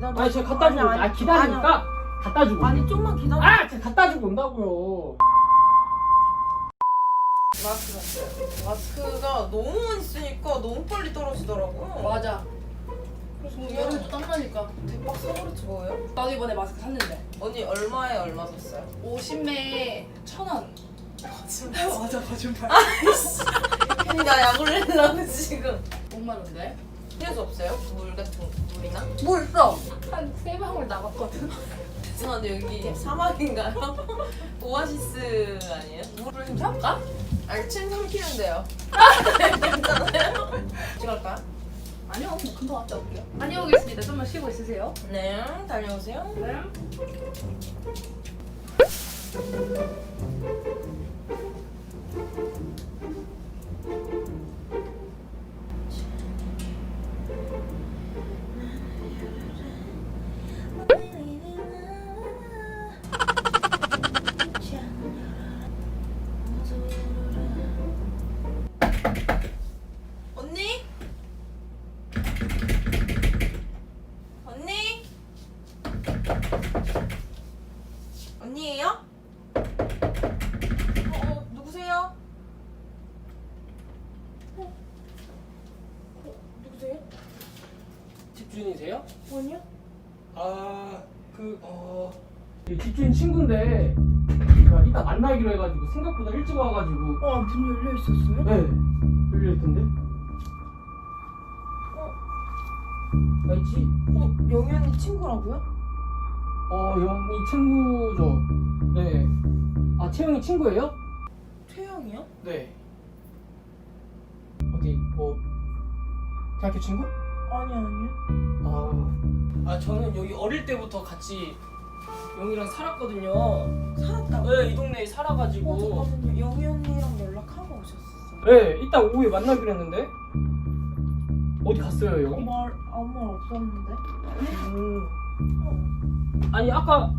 기다려. 아니 제가 갖다 주고 아니, 아 기다리니까 갖다 주고 아니 좀만 기다려. 아 제가 갖다 주고 온다고요 마스크. 마스크가 너무 많이 쓰니까 너무 빨리 떨어지더라고요. 맞아. 그래서 여름 또 땀나니까. 대박 사버렸지 뭐예요? 나도 이번에 마스크 샀는데. 언니 얼마에 얼마 샀어요? 50매에 천 원. 거짓말. 맞아, 거짓말. 나 약을 내려고 지금. 5만 원인데? 필요도 없어요? 물 같은 물이나? 뭐 있어? 한 세 방울 나갔거든. 죄송한데 여기 사막인가요? 오아시스 아니에요? 물을 좀 살까? 아니 침 삼키면 돼요. 괜찮아요? 찍을까요? 아니요, 뭐 금방 왔다 올게요. 다녀오겠습니다. 좀만 쉬고 있으세요. 네, 다녀오세요. 네. 언니예요? 어, 어 누구세요? 어, 어, 누구세요? 집주인이세요? 아니요. 아 그 어... 집주인 친구인데 제가 이따 만나기로 해가지고 생각보다 일찍 와가지고 어, 문 열려 있었어요? 네 열려있던데 어? 알지? 어, 영희 언니 친구라고요? 어 영이 친구죠 네 아 채영이 친구예요? 최영이요? 네 어디 뭐 대학교 친구? 아니 아니요. 아, 아 저는 여기 어릴 때부터 같이 영이랑 살았거든요. 살았다고? 네, 이 동네에 살아가지고. 어, 잠깐만요. 영희 언니랑 연락하고 오셨었어요. 네, 이따 오후에 만나기로 했는데. 어디 갔어요, 어, 여기? 말 아무 말 없었는데. 음. 아니, 아까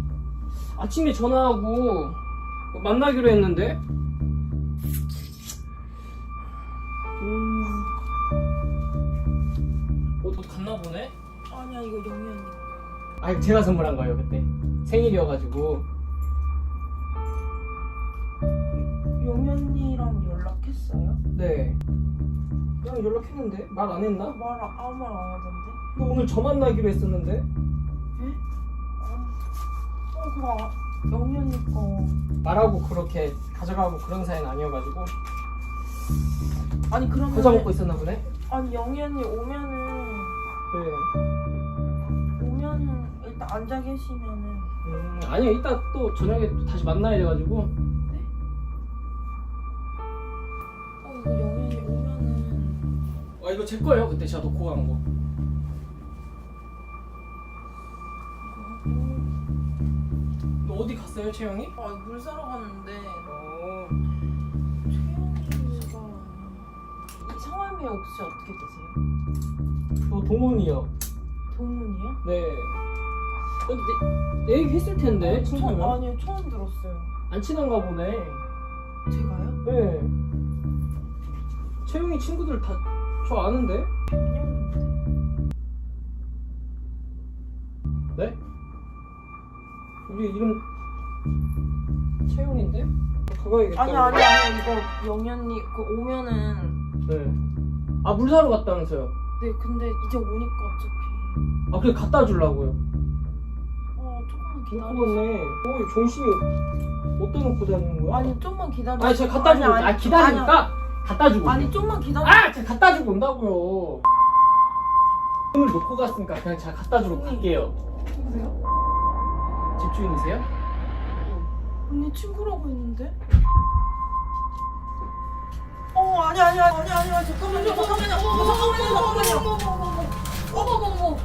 아침에 전화하고 만나기로 했는데. 음. 어디 갔나 보네? 아니야 이거 영희 언니. 아니, 제가 선물한 거예요, 그때. 생일이어가지고. 영희 언니랑 연락했어요? 네. 그냥 연락했는데 말 안 했나? 말 아- 아무 말 안 하던데. 근데 오늘 저 만나기로 했었는데 어 그거 아, 영희 언니 거. 말하고 그렇게 가져가고 그런 사이는 아니어가지고 아니 그러면 과자 먹고 있었나 보네. 아니 언니 오면은 네. 오면은 일단 앉아 계시면은 음, 아니요 이따 또 저녁에 또 다시 만나야 돼가지고 어 이거 언니 오면은 아 이거 제 거예요 그때 제가 놓고 간 거. 어디 갔어요 채영이? 아 물 사러 갔는데 어. 최영이가 이 성함이 혹시 어떻게 되세요? 저 동훈이요. 동훈이요? 네. 근데 내, 내 얘기 했을 텐데 처음, 친구면 아니요 처음 들었어요. 안 친한가 보네. 제가요? 네. 채영이 친구들 다 저 아는데? 네? 우리 이름 채영인데? 가봐야겠다. 아니 아니 아니 이거 언니 그 오면은 네. 아, 물 사러 갔다면서요. 네 근데 이제 오니까 어차피 아, 그래, 갖다 주려고요. 어 조금만 못 기다려. 먹었네. 어, 이 종신이 어디다 놓고 다니는 거야? 아니 좀만 기다려. 아니, 제가 갖다 주고, 아, 기다리니까 갖다 주고. 아니 올게요. 좀만 기다려. 아, 제가 갖다 주고 온다고요. 오늘 놓고 갔으니까 그냥 제가 갖다 주러 갈게요. 누구세요? 집주인이세요? 언니 친구라고 했는데? 어 아니 아니 아니 아니 아니 잠깐만요 잠깐만요 어, 잠깐만요 잠깐만요 어머머머.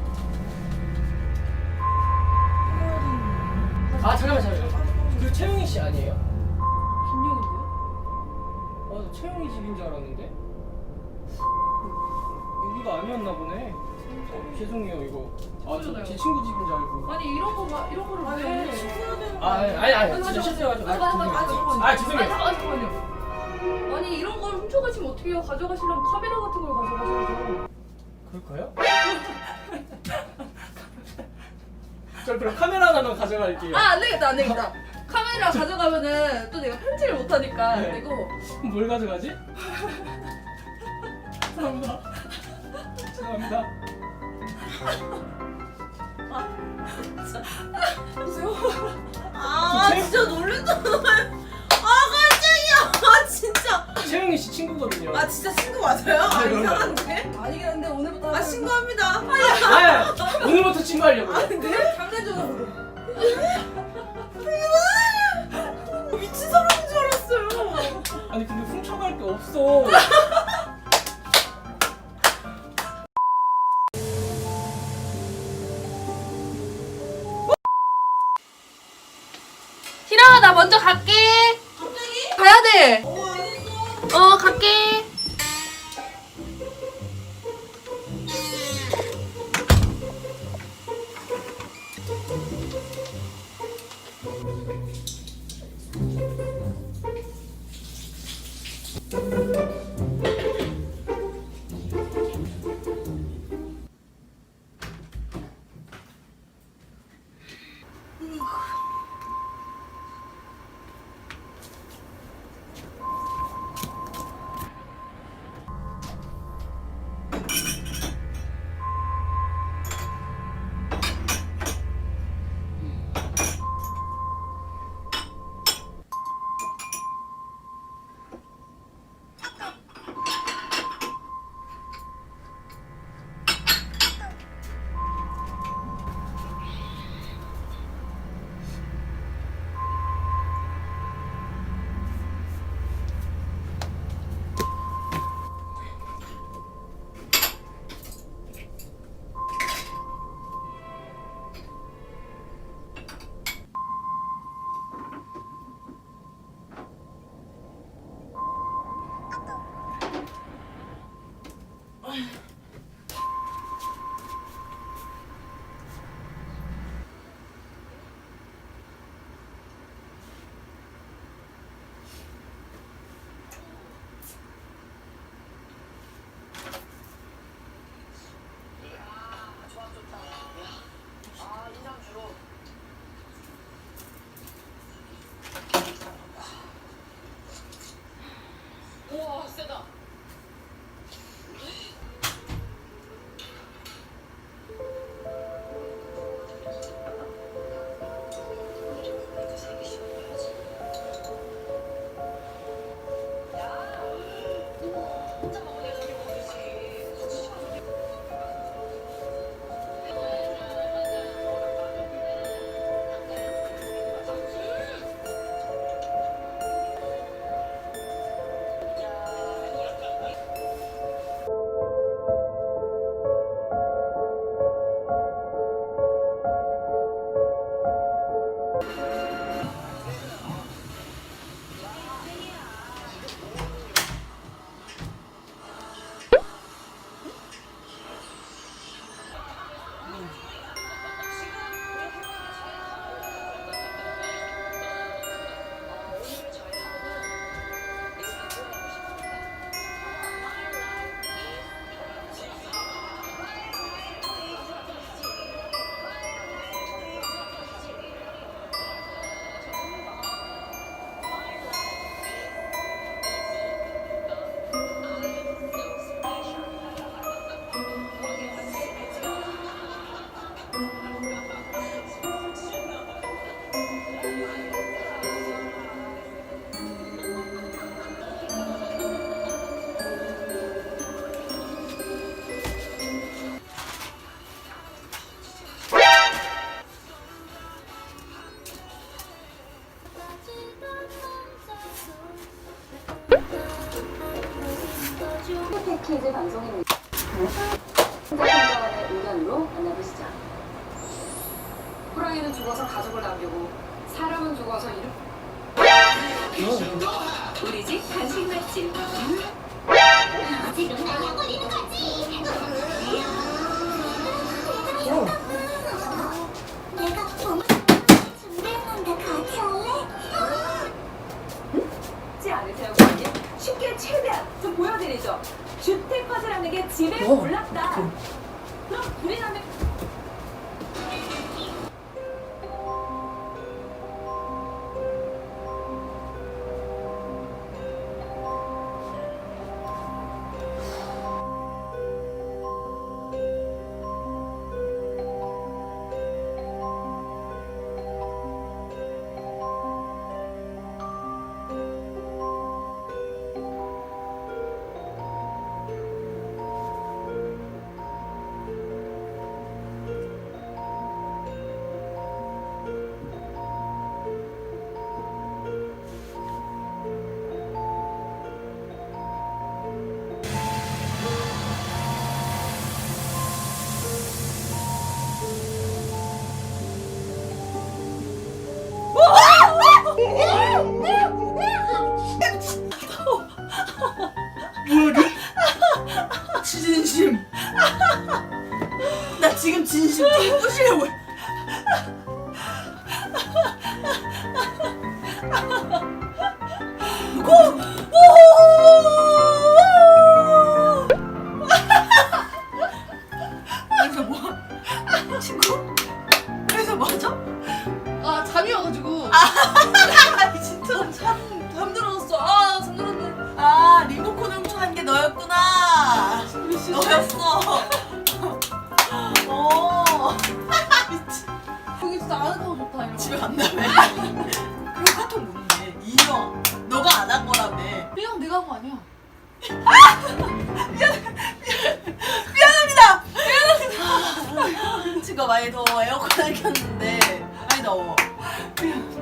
아, 잠깐만, 잠깐만. 그 채영이 씨 아니에요? 김용인데요? 어, 나 채영이 집인 줄 알았는데? 여기가 아니었나 보네. 어, 죄송해요 이거 아저 친구 집인 줄 알고 아니 이런 거 봐, 이런 거를 왜? 친구는 아 아니 아니, 아아 뭐 죄송해요 아, 아, 아 잠깐만요. 아니 이런 걸 훔쳐가시면 어떻게요? 가져가시려면 카메라 같은 걸 가져가셔야죠. 그럴까요? 저 그럼 카메라 하나만 가져갈게요 아 안 되겠다 안 되겠다. 카메라 가져가면은 또 내가 편집을 못 하니까 네. 안 되고 뭘 가져가지? 죄송합니다 죄송합니다 아 진짜 놀랬잖아요. 아 갑자기야. 아, 진짜. 채영이 씨 친구거든요. 아 진짜 친구 맞아요? 아, 네, 이상한데? 네. 아니긴 한데 오늘부터 아 하면- 신고합니다. 아, 네. 오늘부터 친구하려고. 요 근데? 아, 뭐? 몰랐다. 그, 不是我。啊 不哈啊呜呜 네. B형 내가 한 거 아니야. 아! 미안합니다. 미안합니다. 지금 많이 더워 에어컨을 켰는데 많이 더워. 미안.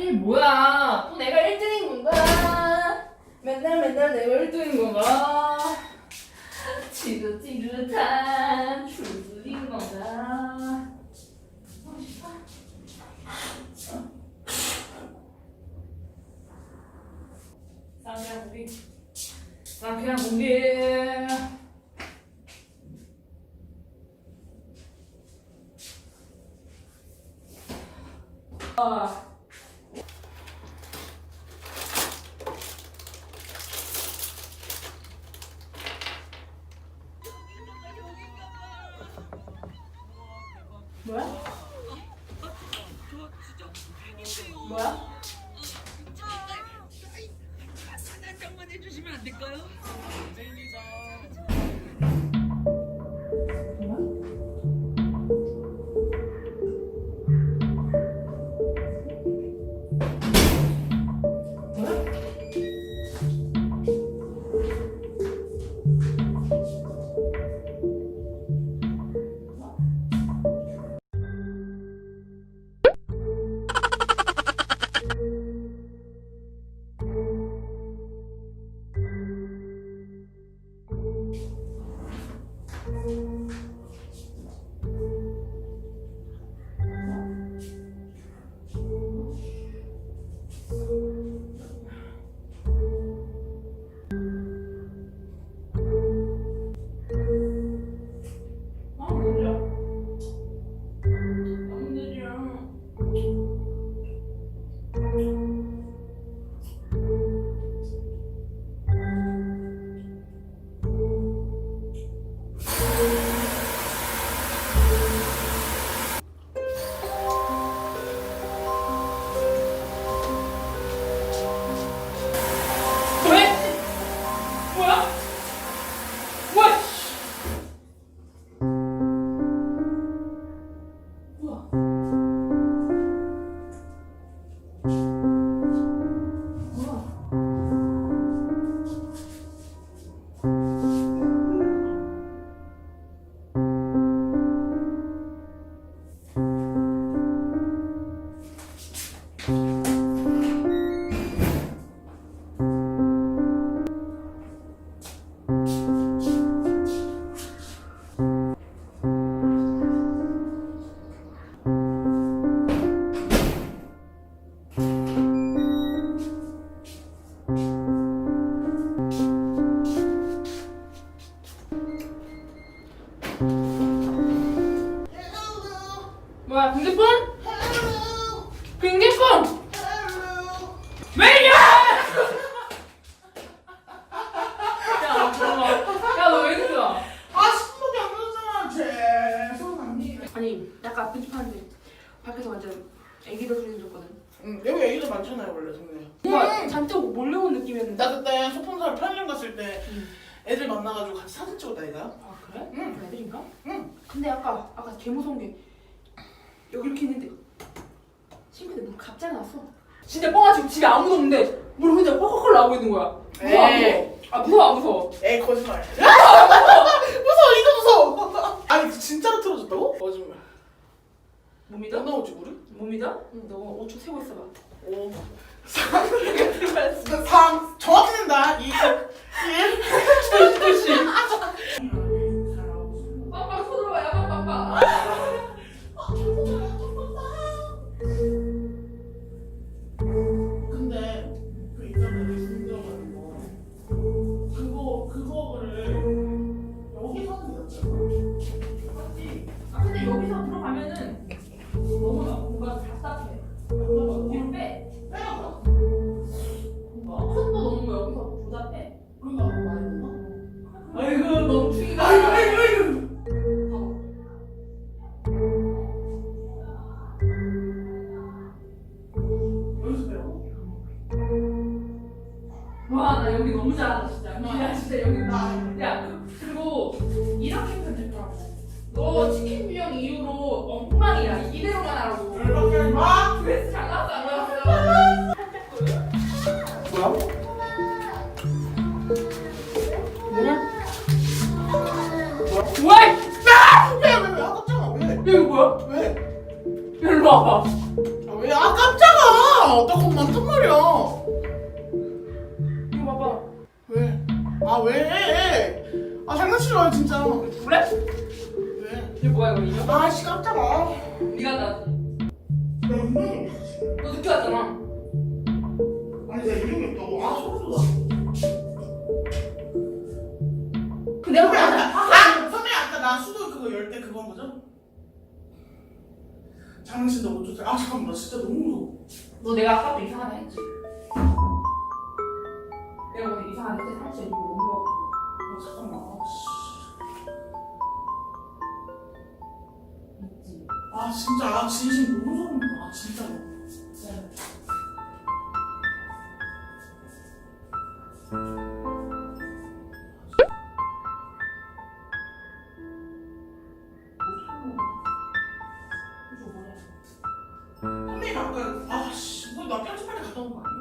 하필 뭐야? 또 내가 1등인 건가? 맨날 맨날 내가 1등인 건가? 지긋지긋한 주술인 건가? 어, 싶어? 난 그냥 고기. 난 그냥 고기. 아. 무서운 게 여기 이렇게 있는데 신문에 물 갑자기 났어. 진짜 뻥아지고 집에 아무도 없는데 물 혼자 펄펄펄 나오고 있는 거야. 무서워 안 무서워? 아 무서워 안 무서워? 에이 거짓말. 무서워 이거 무서워. 아니 그 진짜로 틀어줬다고? 거짓말. 못 믿어? 나오지 우리? 못 믿어? 응. 너 5초 세고 있어봐. 오. 상. 상. 정확히 된다. 이. 일. 둘씩 둘씩. 빵빵 손으로 와요 빵빵빵. 이대로 장난친다, 못 줬어. 아, 잠깐만, 나 진짜 너무 무서워. 너 내가 아까부터 이상하다 했지? 내가 오늘 했지? 사실 이거 못 먹어. 아, 잠깐만. 아, 씨. 있지. 아, 진짜. 아, 진심 너무 돋아. 아, 진짜로. 선배님 아까 아씨 뭐 나 편집할 때 갔다 온 거 아니에